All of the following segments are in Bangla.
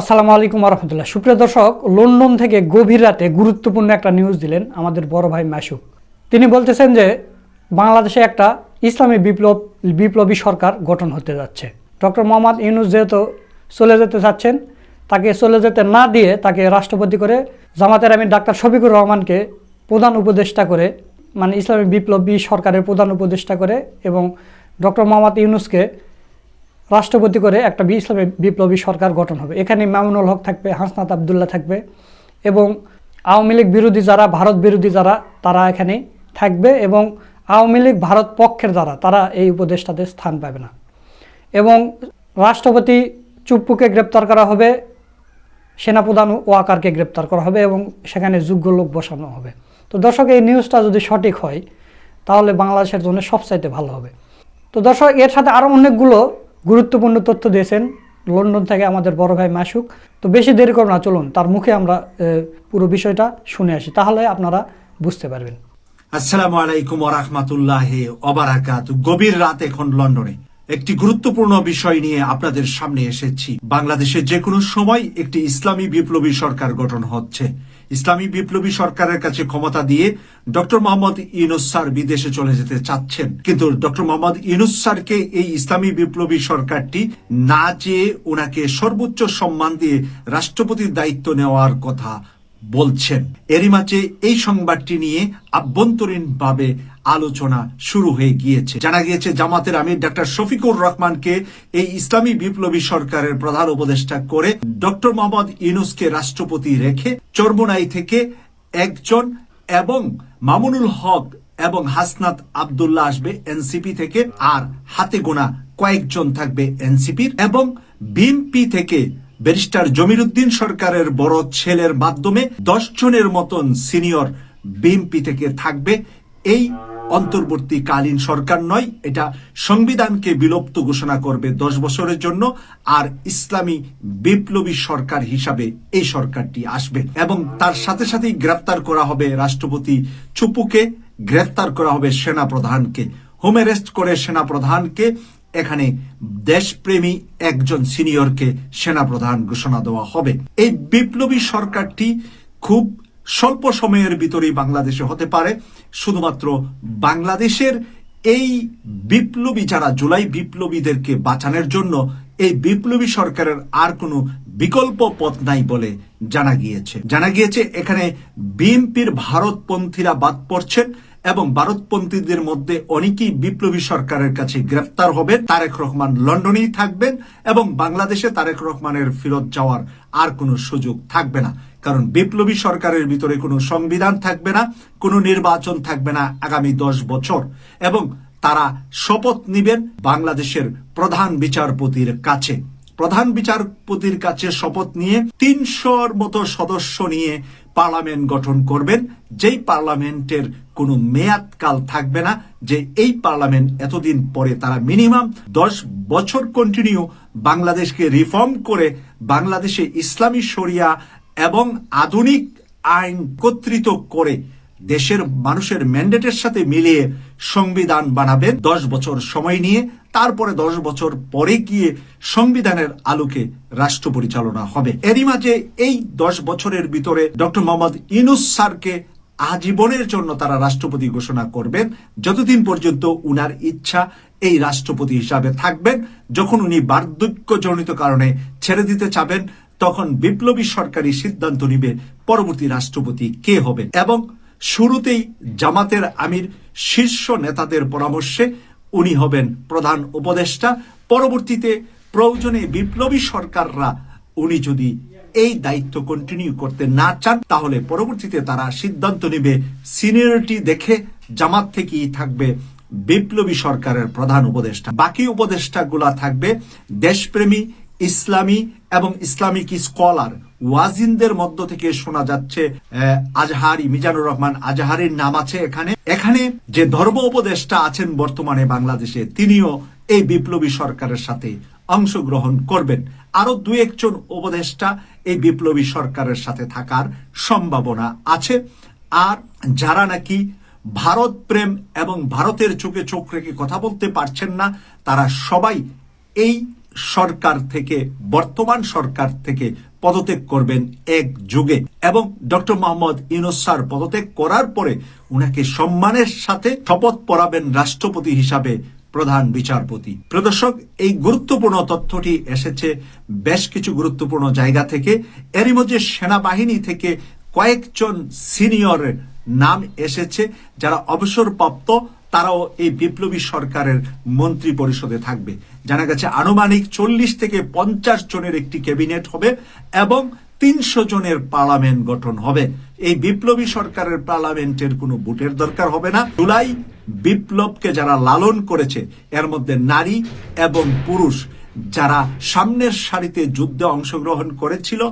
আসসালামু আলাইকুম রহমতুল্লাহ সুপ্রিয় দর্শক, লন্ডন থেকে গভীর রাতে গুরুত্বপূর্ণ একটা নিউজ দিলেন আমাদের বড় ভাই মাসুক। তিনি বলতেছেন যে, বাংলাদেশে একটা ইসলামী বিপ্লব, বিপ্লবী সরকার গঠন হতে যাচ্ছে। ডক্টর মোহাম্মদ ইউনুস যেহেতু চলে যেতে চাচ্ছেন, তাকে চলে যেতে না দিয়ে তাকে রাষ্ট্রপতি করে জামাতের আমি ডাক্তার শফিকুর রহমানকে প্রধান উপদেষ্টা করে মানে ইসলামী বিপ্লবী সরকারের প্রধান উপদেষ্টা করে এবং ডক্টর মোহাম্মদ ইউনুসকে রাষ্ট্রপতি করে একটা ইসলামী বিপ্লবী সরকার গঠন হবে। এখানে মামুনুল হক থাকবে, হাসনাত আবদুল্লাহ থাকবে এবং আওয়ামী লীগ বিরোধী যারা, ভারত বিরোধী যারা, তারা এখানে থাকবে এবং আওয়ামী লীগ ভারত পক্ষের যারা, তারা এই উপদেষ্টাতে স্থান পাবে না। এবং রাষ্ট্রপতি চুপ্পুকে গ্রেপ্তার করা হবে, সেনাপ্রধান ওয়াকারকে গ্রেপ্তার করা হবে এবং সেখানে যোগ্য লোক বসানো হবে। তো দর্শক, এই নিউজটা যদি সঠিক হয়, তাহলে বাংলাদেশের জন্য সবচাইতে ভালো হবে। তো দর্শক, এর সাথে আরও অনেকগুলো গুরুত্বপূর্ণ তথ্য দিয়েছেন। লন্ডন থেকে আমাদের বড় ভাই মাসুক। তো বেশি দেরি করব না, চলুন, তার মুখে আমরা পুরো বিষয়টা শুনে আসি। তাহলে আপনারা বুঝতে পারবেন। আসসালামু আলাইকুম ওরহমাতুল্লাহ অবারাকাত গভীর রাত এখন লন্ডনে। একটি গুরুত্বপূর্ণ বিষয় নিয়ে আপনাদের সামনে এসেছি। বাংলাদেশে যে কোনো সময় একটি ইসলামী বিপ্লবী সরকার গঠন হচ্ছে। ইসলামী বিপ্লবী সরকারের কাছে ক্ষমতা দিয়ে ডক্টর মোহাম্মদ ইউনুস স্যার বিদেশে চলে যেতে চাচ্ছেন। কিন্তু ডক্টর মোহাম্মদ ইউনুস স্যারকে এই ইসলামী বিপ্লবী সরকারটি না চেয়ে ওনাকে সর্বোচ্চ সম্মান দিয়ে রাষ্ট্রপতির দায়িত্ব নেওয়ার কথা বলছেন। এরই মাঝে এই সংবাদটি নিয়ে আভ্যন্তরীণভাবে আলোচনা শুরু হয়ে গিয়েছে। জানা গিয়েছে, জামাতের আমির ডক্টর শফিকুর রহমানকে এই ইসলামী বিপ্লবী সরকারের প্রধান উপদেষ্টা করে ডক্টর মোহাম্মদ ইউনুসকে রাষ্ট্রপতি রেখে চর্মনাই থেকে একজন এবং মামুনুল হক এবং হাসনাত আবদুল্লাহ আসবে এনসিপি থেকে, আর হাতে গোনা কয়েকজন থাকবে এনসিপির এবং বিএনপি থেকে ব্যারিস্টার জমির উদ্দিন সরকারের বড় ছেলের মাধ্যমে দশ জনের মতন সিনিয়র বিএনপি থেকে থাকবে। এই অন্তর্বর্তীকালীন সরকার নয়, এটা সংবিধানকে বিলুপ্ত ঘোষণা করবে দশ বছরের জন্য, আর ইসলামী বিপ্লবী সরকার হিসাবে এই সরকারটি আসবে। এবং তার সাথে সাথেই গ্রেফতার করা হবে রাষ্ট্রপতি চুপুকে গ্রেফতার করা হবে সেনা প্রধানকে হোম অ্যারেস্ট করে সেনা প্রধানকে এখানে দেশপ্রেমী একজন সিনিয়রকে সেনাপ্রধান ঘোষণা দেওয়া হবে। এই বিপ্লবী সরকারটি খুব স্বল্প সময়ের ভিতরেই বাংলাদেশে হতে পারে। শুধুমাত্র বাংলাদেশের এই বিপ্লবী যারা জুলাই বিপ্লবীদেরকে বাঁচানোর জন্য, এই বিপ্লবী সরকারের আর কোনো বিকল্প পথ নাই বলে জানা গিয়েছে। জানা গিয়েছে, এখানে বিএনপির ভারতপন্থীরা বাদ পড়ছেন এবং ভারতপন্থীদের মধ্যে অনেকেই বিপ্লবী সরকারের কাছে গ্রেফতার হবেন। তারেক রহমান লন্ডনেই থাকবেন এবং বাংলাদেশে তারেক রহমানের ফেরত যাওয়ার আর কোনো সুযোগ থাকবে না। কারণ বিপ্লবী সরকারের ভিতরে কোনো সংবিধান থাকবে না, কোনো নির্বাচন থাকবে না আগামী দশ বছর। এবং তারা শপথ নিবেন বাংলাদেশের প্রধান বিচারপতির কাছে। প্রধান বিচারপতির কাছে শপথ নিয়ে তিনশোর মতো সদস্য নিয়ে পার্লামেন্ট গঠন করবেন। যেই পার্লামেন্টের কোনো মেয়াদকাল থাকবে না, যে এই পার্লামেন্ট এতদিন পরে তারা মিনিমাম দশ বছর কন্টিনিউ বাংলাদেশকে রিফর্ম করে বাংলাদেশে ইসলামী শরিয়া এবং আধুনিক আইন একত্রিত করে দেশের মানুষের ম্যান্ডেটের সাথে মিলিয়ে সংবিধান বানাবেন। দশ বছর সময় নিয়ে তারপরে দশ বছর পরে গিয়ে সংবিধানের আলোকে রাষ্ট্র পরিচালনা হবে। এরই মাঝে এই দশ বছরের ভিতরে ডক্টর মোহাম্মদ ইনুস স্যারকে আজীবনের জন্য তারা রাষ্ট্রপতি ঘোষণা করবেন। যতদিন পর্যন্ত উনার ইচ্ছা এই রাষ্ট্রপতি হিসাবে থাকবেন, যখন উনি বার্ধক্যজনিত কারণে ছেড়ে দিতে চাবেন, তখন বিপ্লবী সরকারি সিদ্ধান্ত নিবে পরবর্তী রাষ্ট্রপতি কে হবেন। এবং শুরুতেই জামাতের আমির শীর্ষ নেতাদের পরামর্শে উনি হবেন প্রধান উপদেষ্টা। পরবর্তীতে প্রয়োজনে বিপ্লবী সরকাররা উনি যদি এই দায়িত্ব কন্টিনিউ করতে না চান, তাহলে পরবর্তীতে তারা সিদ্ধান্ত নেবে সিনিয়রিটি দেখে জামাত থেকেই থাকবে বিপ্লবী সরকারের প্রধান উপদেষ্টা। বাকি উপদেষ্টাগুলা থাকবে দেশপ্রেমী, ইসলামী এবং ইসলামিক স্কলার ওয়াজিনদের মধ্য থেকে শোনা যাচ্ছে আজহারি, মিজানুর রহমান আজহারির নাম আছে এখানে। এখানে যে ধর্ম উপদেষ্টা আছেন বর্তমানে বাংলাদেশে, তিনিও এই বিপ্লবী সরকারের সাথে অংশগ্রহণ করবেন। আরও দু একজন উপদেষ্টা এই বিপ্লবী সরকারের সাথে থাকার সম্ভাবনা আছে। আর যারা নাকি ভারত প্রেম এবং ভারতের চোখে চোখ রেখে কথা বলতে পারছেন না, তারা সবাই এই সরকার থেকে, বর্তমান সরকার থেকে পদত্যাগ করবেন এক যুগে। এবং ডক্টর মোহাম্মদ ইউনুস স্যার পদত্যাগ করার পরে উনাকে সম্মানের সাথে শপথ পড়াবেন রাষ্ট্রপতি হিসাবে প্রধান বিচারপতি। প্রদর্শক এই গুরুত্বপূর্ণ তথ্যটি এসেছে বেশ কিছু গুরুত্বপূর্ণ জায়গা থেকে। এরই মধ্যে সেনাবাহিনী থেকে কয়েকজন সিনিয়র নাম এসেছে যারা অবসরপ্রাপ্ত তারাও এই বিপ্লবী সরকারের মন্ত্রী পরিষদে থাকবে। জানা গেছে, আনুমানিক চল্লিশ থেকে পঞ্চাশ জনের একটি ক্যাবিনেট হবে এবং তিনশো জনের পার্লামেন্ট গঠন হবে। এই বিপ্লবী সরকারের পার্লামেন্টের কোনো ভোটের দরকার হবে না। জুলাই বিপ্লবকে যারা লালন করেছে, এর মধ্যে নারী এবং পুরুষ যারা সামনের সারিতে যুদ্ধে অংশগ্রহণ করেছিল,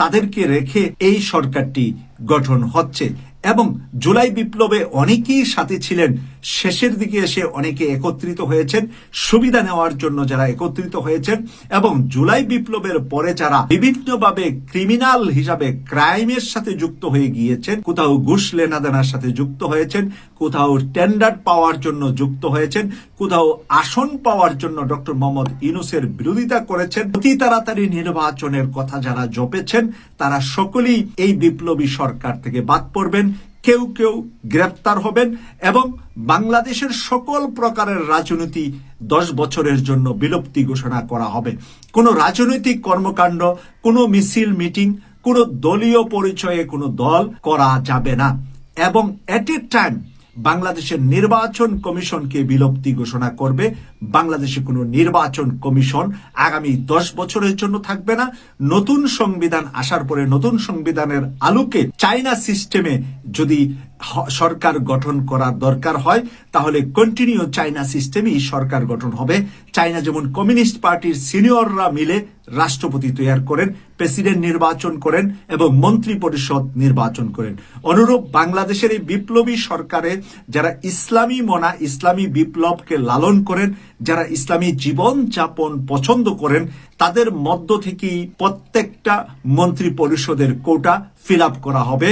তাদেরকে রেখে এই সরকারটি গঠন হচ্ছে। এবং জুলাই বিপ্লবে অনেকেই সাথে ছিলেন শেষের দিকে এসে অনেকে একত্রিত হয়েছেন। সুবিধা নেওয়ার জন্য যারা একত্রিত হয়েছেন এবং জুলাই বিপ্লবের পরে যারা বিভিন্নভাবে ক্রিমিনাল হিসাবে ক্রাইমের সাথে যুক্ত হয়ে গিয়েছেন, কোথাও ঘুষ লেনাদেনার সাথে যুক্ত হয়েছেন, কোথাও টেন্ডার পাওয়ার জন্য যুক্ত হয়েছেন, কোথাও আসন পাওয়ার জন্য ডক্টর মোহাম্মদ ইনুসের বিরোধিতা করেছেন। অতি তাড়াতাড়ি নির্বাচনের কথা যারা জপেছেন, তারা সকলেই এই বিপ্লবী সরকার থেকে বাদ পড়বেন। কেউ কেউ গ্রেপ্তার হবেন এবং বাংলাদেশের সকল প্রকারের রাজনীতি দশ বছরের জন্য বিলুপ্তি ঘোষণা করা হবে। কোনো রাজনৈতিক কর্মকাণ্ড, কোনো মিছিল, মিটিং, কোনো দলীয় পরিচয়ে কোনো দল করা যাবে না। এবং এট এ টাইম বাংলাদেশের নির্বাচন কমিশনকে বিলুপ্তি ঘোষণা করবে। বাংলাদেশে কোনো নির্বাচন কমিশন আগামী দশ বছরের জন্য থাকবে না। নতুন সংবিধান আসার পরে নতুন সংবিধানের আলোকে চাইনা সিস্টেমে যদি সরকার গঠন করার দরকার হয়, তাহলে কন্টিনিউ চাইনা সিস্টেমেই সরকার গঠন হবে। চাইনা যেমন কমিউনিস্ট পার্টির সিনিয়ররা মিলে রাষ্ট্রপতি তৈয়ার করেন প্রেসিডেন্ট নির্বাচন করেন এবং মন্ত্রী পরিষদ নির্বাচন করেন। অনুরূপ বাংলাদেশের এই বিপ্লবী সরকারে যারা ইসলামী মনা, ইসলামী বিপ্লবকে লালন করেন, যারা ইসলামী জীবন যাপন পছন্দ করেন, তাদের মধ্য থেকেই প্রত্যেকটা মন্ত্রী পরিষদের কোটা ফিল করা হবে।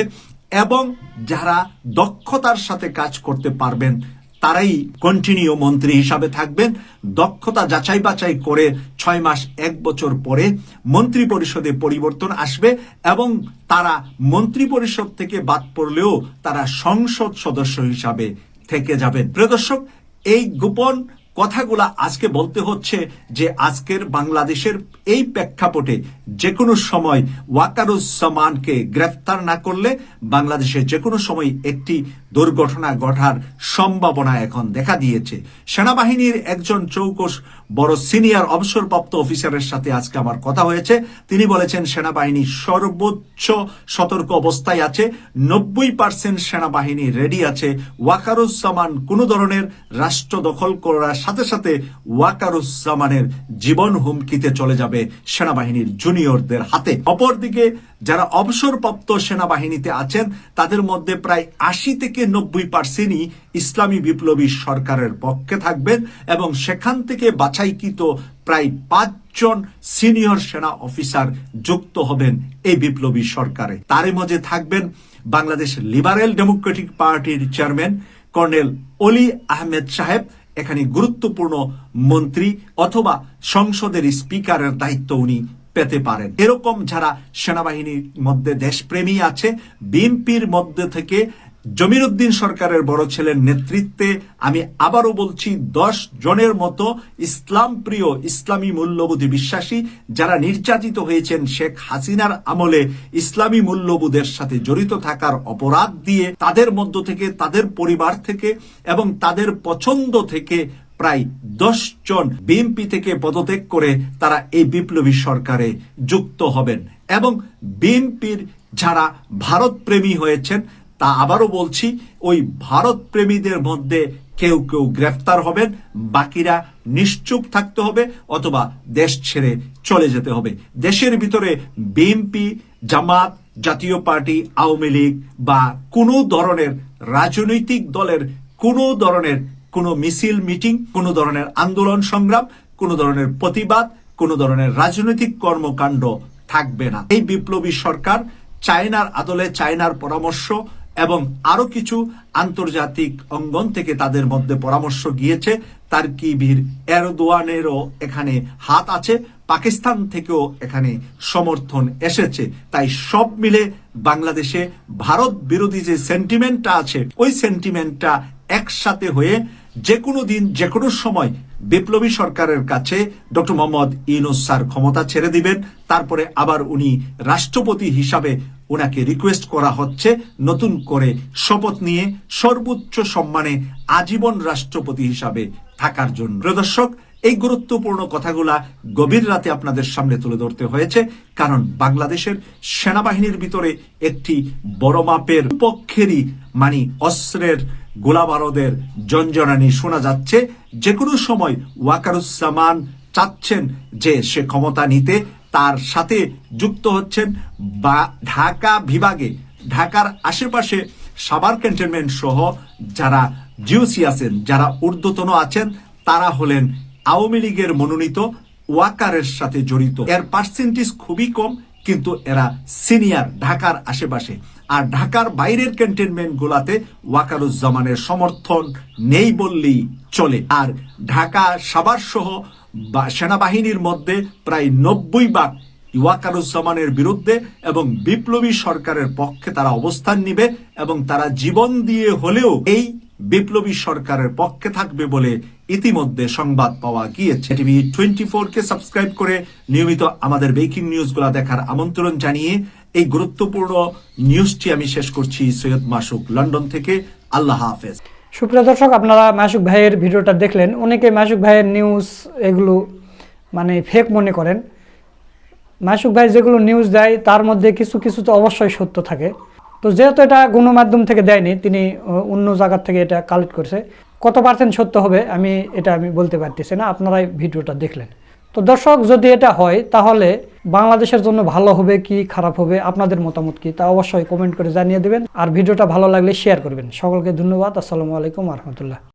এবং যারা দক্ষতার সাথে কাজ করতে পারবেন, তারাই কন্টিনিউ মন্ত্রী হিসাবে থাকবেন। দক্ষতা যাচাই বাছাই করে ছয় মাস, এক বছর পরে মন্ত্রী পরিষদে পরিবর্তন আসবে এবং তারা মন্ত্রী পরিষদ থেকে বাদ পড়লেও তারা সংসদ সদস্য হিসাবে থেকে যাবেন। প্রিয় দর্শক, এই গোপন কথাগুলা আজকে বলতে হচ্ছে যে আজকের বাংলাদেশের এই প্রেক্ষাপটে যে কোনো সময় ওয়াকারুজ্জামানকে গ্রেফতার না করলে বাংলাদেশে যে কোনো সময় একটি দুর্ঘটনা ঘটার সম্ভাবনা এখন দেখা দিয়েছে। সেনাবাহিনীর একজন চৌকস বড় সিনিয়র অবসরপ্রাপ্ত অফিসারের সাথে আজকে আমার কথা হয়েছে। তিনি বলেছেন, সেনাবাহিনী সর্বোচ্চ সতর্ক অবস্থায় আছে, নব্বই পার্সেন্ট সেনাবাহিনী রেডি আছে। ওয়াকারুজ্জামান কোনো ধরনের রাষ্ট্র দখল করার সাথে সাথে ওয়াকারুজ্জামানের জীবন হুমকিতে চলে যাবে সেনাবাহিনীর জুনিয়রদের হাতে। অপরদিকে যারা অবসরপ্রাপ্ত সেনাবাহিনীতে আছেন, তাদের মধ্যে প্রায় আশি থেকে নব্বই পার্সেন্টই ইসলামী বিপ্লবী সরকারের পক্ষে থাকবেন এবং সেখান থেকে বাছাইকৃত প্রায় পাঁচজন সিনিয়র সেনা অফিসার যুক্ত হবেন এই বিপ্লবী সরকারে। তারই মধ্যে থাকবেন বাংলাদেশ লিবারেল ডেমোক্রেটিক পার্টির চেয়ারম্যান কর্নেল অলি আহমেদ সাহেব, এখানে গুরুত্বপূর্ণ মন্ত্রী অথবা সংসদের স্পিকারের দায়িত্ব উনি পেতে পারেন। এরকম যারা সেনাবাহিনীর মধ্যে দেশপ্রেমী আছে, বিএনপির মধ্যে থেকে জমিরুদ্দিন সরকারের বড় ছেলের নেতৃত্বে আমি আবারও বলছি, দশ জনের মতো ইসলাম প্রিয় ইসলামী মূল্যবোধী বিশ্বাসী যারা নির্যাতিত হয়েছেন শেখ হাসিনার আমলে ইসলামী মূল্যবোধের সাথে জড়িত থাকার অপরাধ দিয়ে তাদের মধ্য থেকে, তাদের পরিবার থেকে এবং তাদের পছন্দ থেকে প্রায় দশ জন বিএনপি থেকে পদত্যাগ করে তারা এই বিপ্লবী সরকারে যুক্ত হবেন। এবং বিএনপির যারা ভারত প্রেমী হয়েছেন, তা আবারও বলছি, ওই ভারত প্রেমীদের মধ্যে কেউ কেউ গ্রেফতার হবেন, বাকিরা নিশ্চুপ থাকতে হবে অথবা দেশ ছেড়ে চলে যেতে হবে। দেশের ভিতরে বিএনপি, জামাত, জাতীয় পার্টি, আওয়ামী লীগ বা কোনো ধরনের রাজনৈতিক দলের কোনো ধরনের কোনো মিছিল, মিটিং, কোনো ধরনের আন্দোলন, সংগ্রাম, কোনো ধরনের প্রতিবাদ, কোনো ধরনের রাজনৈতিক কর্মকাণ্ড থাকবে না। এই বিপ্লবী সরকার চায়নার আদলে চায়নার পরামর্শ এবং আরও কিছু আন্তর্জাতিক অঙ্গন থেকে তাদের মধ্যে পরামর্শ গিয়েছে। তার তারকিবির এরদোয়ানেরও এখানে হাত আছে। পাকিস্তান থেকেও এখানে সমর্থন এসেছে। তাই সব মিলে বাংলাদেশে ভারত বিরোধী যে সেন্টিমেন্টটা আছে, ওই সেন্টিমেন্টটা একসাথে হয়ে যে কোনো দিন যে কোনো সময় বিপ্লবী সরকারের কাছে ডক্টর মোহাম্মদ ইউনুস স্যার ক্ষমতা ছেড়ে দিবেন। তারপরে আবার উনি রাষ্ট্রপতি হিসাবে ওনাকে রিকোয়েস্ট করা হচ্ছে নতুন করে শপথ নিয়ে সর্বোচ্চ সম্মানে আজীবন রাষ্ট্রপতি হিসাবে থাকার জন্য। প্রিয় দর্শক, এই গুরুত্বপূর্ণ কথাগুলা গভীর রাতে আপনাদের সামনে তুলে ধরতে হয়েছে, কারণ বাংলাদেশের সেনাবাহিনীর ভিতরে একটি বড় মাপের পক্ষেরই মানে অস্ত্রের গোলাবারদের জঞ্জনানি শোনা যাচ্ছে যে কোনো সময় ওয়াকারুজ্জামান চাচ্ছেন যে সে ক্ষমতা নিতে, তার সাথে যুক্ত হচ্ছেন বা ঢাকা বিভাগে, ঢাকার আশেপাশে সাবার ক্যান্টনমেন্ট সহ যারা জিওসি আছেন, যারা ঊর্ধ্বতন আছেন, তারা হলেন আওয়ামী লীগের মনোনীত ওয়াকারের সাথে জড়িত। এর পার্সেন্টেজ খুবই কম কিন্তু এরা সিনিয়র ঢাকার আশেপাশে। আর ঢাকার বাইরের ক্যান্টনমেন্ট গুলাতে ওয়াকারুজ্জামানের সমর্থন নেই বললেই চলে। আর ঢাকা সাবার সহ সেনাবাহিনীর মধ্যে প্রায় নব্বই ভাগ ওয়াকারুজ্জামানের বিরুদ্ধে এবং বিপ্লবী সরকারের পক্ষে তারা অবস্থান নিবে এবং তারা জীবন দিয়ে হলেও এই বিপ্লবী সরকারের পক্ষে থাকবে বলে ইতিমধ্যে সংবাদ পাওয়া গিয়েছে। টিভি টোয়েন্টি কে সাবস্ক্রাইব করে নিয়মিত আমাদের ব্রেকিং নিউজগুলো দেখার আমন্ত্রণ জানিয়ে এই গুরুত্বপূর্ণ নিউজটি আমি শেষ করছি সৈয়দ মাসুক লন্ডন থেকে। আল্লাহ হাফেজ। সুপ্রিয় দর্শক, আপনারা মাসুক ভাইয়ের ভিডিওটা দেখলেন। অনেকে মাসুক ভাইয়ের নিউজ এগুলো মানে ফেক মনে করেন। মাসুক ভাই যেগুলো নিউজ দেয়, তার মধ্যে কিছু কিছু তো অবশ্যই সত্য থাকে। তো যেহেতু এটা গণমাধ্যম থেকে দেয়নি, তিনি অন্য জায়গার থেকে এটা কালেক্ট করছে। কত পার্সেন্ট সত্য হবে, আমি, এটা আমি বলতে পারতেছি না, আপনারাই ভিডিওটা দেখলেন। তো দর্শক, যদি এটা হয়, তাহলে বাংলাদেশের জন্য ভালো হবে কি খারাপ হবে, আপনাদের মতামত কি, তা অবশ্যই কমেন্ট করে জানিয়ে দেবেন। আর ভিডিওটা ভালো লাগলে শেয়ার করবেন। সকলকে ধন্যবাদ, আসসালামু আলাইকুম রহমতুল্লাহ।